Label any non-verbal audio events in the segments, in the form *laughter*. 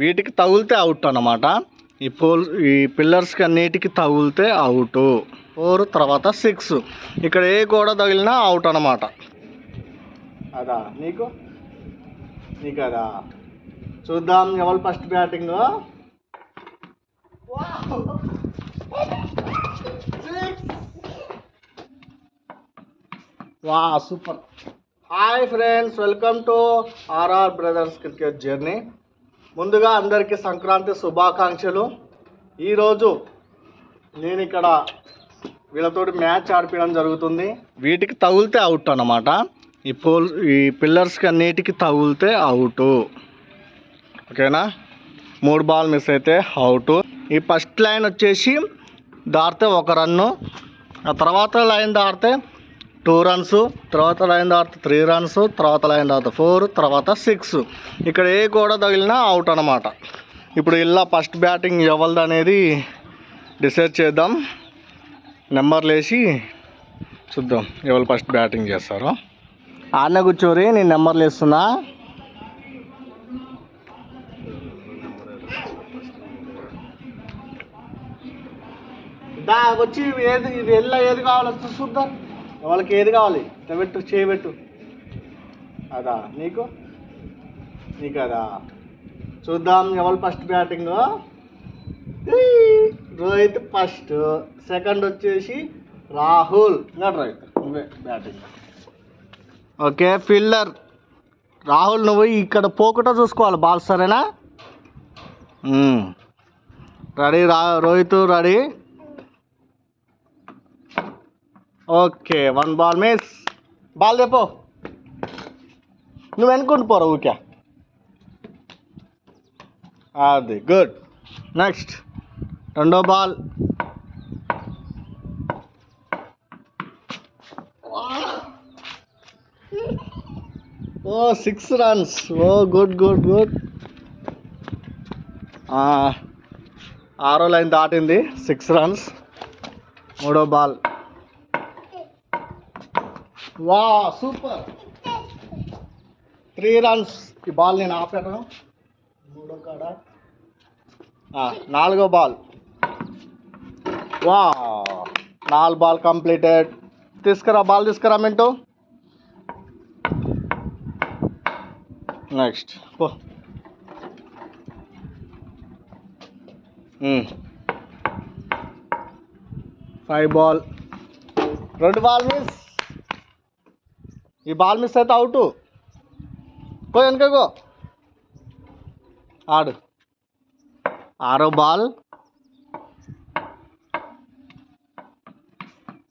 వీటికి తగిలితే అవుట్ అనమాట ఈ పోల్ ఈ పిల్లర్స్కి అన్నిటికి తగిలితే అవుట్. ఫోర్ తర్వాత సిక్స్. ఇక్కడ ఏ గోడ తగిలినా అవుట్ అనమాట అదా నీకు? నీకు అదా? చూద్దాం ఎవరు ఫస్ట్ బ్యాటింగ్. వా super. Hi friends welcome to RR brothers cricket journey. ముందుగా అందరికీ సంక్రాంతి శుభాకాంక్షలు. ఈరోజు నేను ఇక్కడ వీళ్ళతోటి మ్యాచ్ ఆడిపించడం జరుగుతుంది. వీటికి తగిలితే అవుట్ అనమాట ఈ పోల్ ఈ పిల్లర్స్కి అన్నిటికి తగిలితే అవుట్. ఓకేనా? మూడు బాల్ మిస్ అయితే అవుట్. ఈ ఫస్ట్ లైన్ వచ్చేసి దాటితే ఒక రన్ను. ఆ తర్వాత లైన్ దాటితే టూ రన్స్ తర్వాత లైన్ తర్వాత త్రీ రన్స్ తర్వాత లైన్ తర్వాత ఫోర్ తర్వాత సిక్స్. ఇక్కడ ఏ గోడ తగిలినా అవుట్ అనమాట ఇప్పుడు ఇలా ఫస్ట్ బ్యాటింగ్ ఎవరిది అనేది డిసైడ్ చేద్దాం. నెంబర్లు వేసి చూద్దాం ఎవరు ఫస్ట్ బ్యాటింగ్ చేస్తారో. ఆడిన కూర్చోరి నేను నెంబర్లు వేస్తున్నా వచ్చి ఏది ఇది ఎల్ల ఏది కావాలో చూద్దాం. వాళ్ళకి ఏది కావాలి? ఇట్లా పెట్టు చేయబెట్టు. అదా? నీకు? నీకు అదా? చూద్దాం ఎవరు first batting Rohit first second వచ్చేసి రాహుల్. ఇంకా రోహిత్ నువ్వే బ్యాటింగ్ ఓకే ఫీల్డర్ రాహుల్ నువ్వు ఇక్కడ పోకుండా చూసుకోవాలి బాల్ సరేనా? రెడీ రా Rohit ready. Okay one ball miss ball తెపో నువ్వు వెనుకుంటు పోరా ఊరికే. అది గుడ్ నెక్స్ట్ రెండో ball oh six runs oh good good good ఆరో లైన్ దాటింది. సిక్స్ రన్స్ మూడో బాల్ వా సూపర్. త్రీ రన్స్ ఈ బాల్ నేను ఆపేటం మూడో కాడ. నాలుగో బాల్. వా నాలుగు బాల్ కంప్లీటెడ్. తీసుకురా బాల్ తీసుకురా మింటూ. నెక్స్ట్ పో. Five ball. రెండు బాల్ మిస్. ఈ బాల్ మిస్ అయితే అవుట్. పో వెనకగో ఆడు. ఆరో బాల్.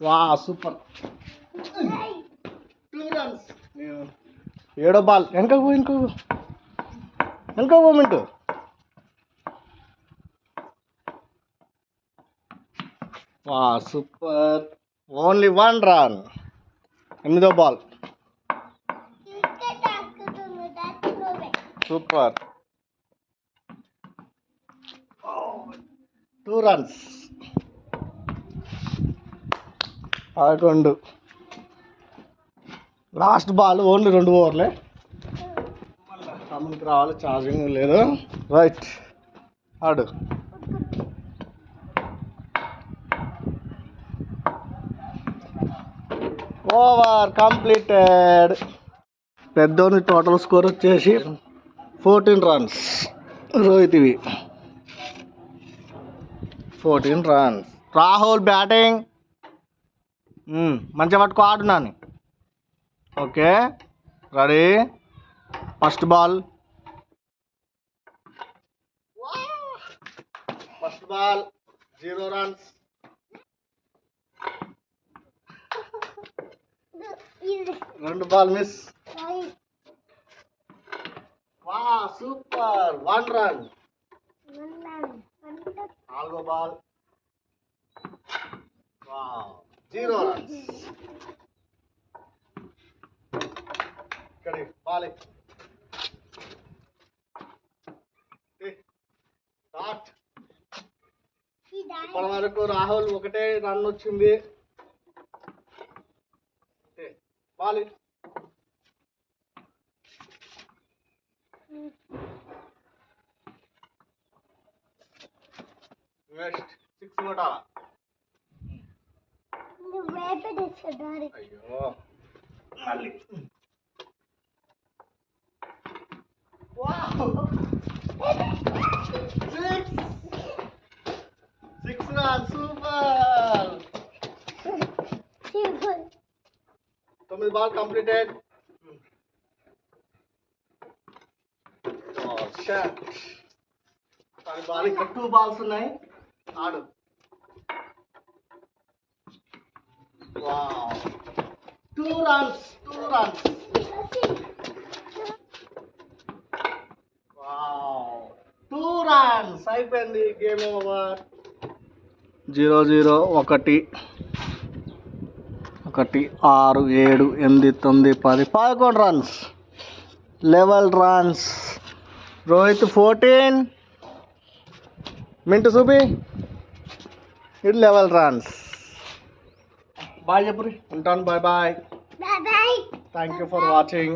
వా సూపర్. ఏడో బాల్. వెనక పో వెనక పో. పో మింటూ. వా సూపర్. Only one run. ఎనిమిదో బాల్. సూపర్. Two runs. పదకొండు. లాస్ట్ బాల్ ఓన్లీ రెండు ఓవర్లే. తమ్మునికి రావాలి ఛార్జింగ్ లేదు. రైట్ ఆడు. ఓవర్ కంప్లీటెడ్ పెద్దోని టోటల్ స్కోర్ వచ్చేసి fourteen runs. రోహిత్వి. Fourteen runs. Rahul batting. మంచిగా పట్టుకో ఆడున్నాను okay ready. First ball. First ball zero runs. *laughs* రెండు బాల్ మిస్ వా వన్ రన్ నాలుగో బాల్. Zero runs. ఇక్కడ బాల్. స్టార్ట్. ఇప్పటి వరకు రాహుల్ ఒకటే రన్ వచ్చింది. బాల్. నెక్స్ట్ సిక్స్ కొట్టాలా నువ్వే తీసుకుంటారు అయ్యో మళ్ళీ సిక్స్ సిక్స్ రా సూపర్ తొమ్మిది బాల్ కంప్లీటెడ్ దాని బాల్ ఇంకా టూ బాల్స్ ఉన్నాయి. ఆడు. Two runs two runs two runs అయిపోయింది గేమ్ ఓవర్. జీరో జీరో ఒకటి. ఒకటి ఆరు ఏడు ఎనిమిది తొమ్మిది పది పదకొండు runs level runs Rohit fourteen మింటు చూపి ఇది లెవెల్ రన్స్. బాయ్ చెప్పు ఉంటాను bye bye. Bye thank you for watching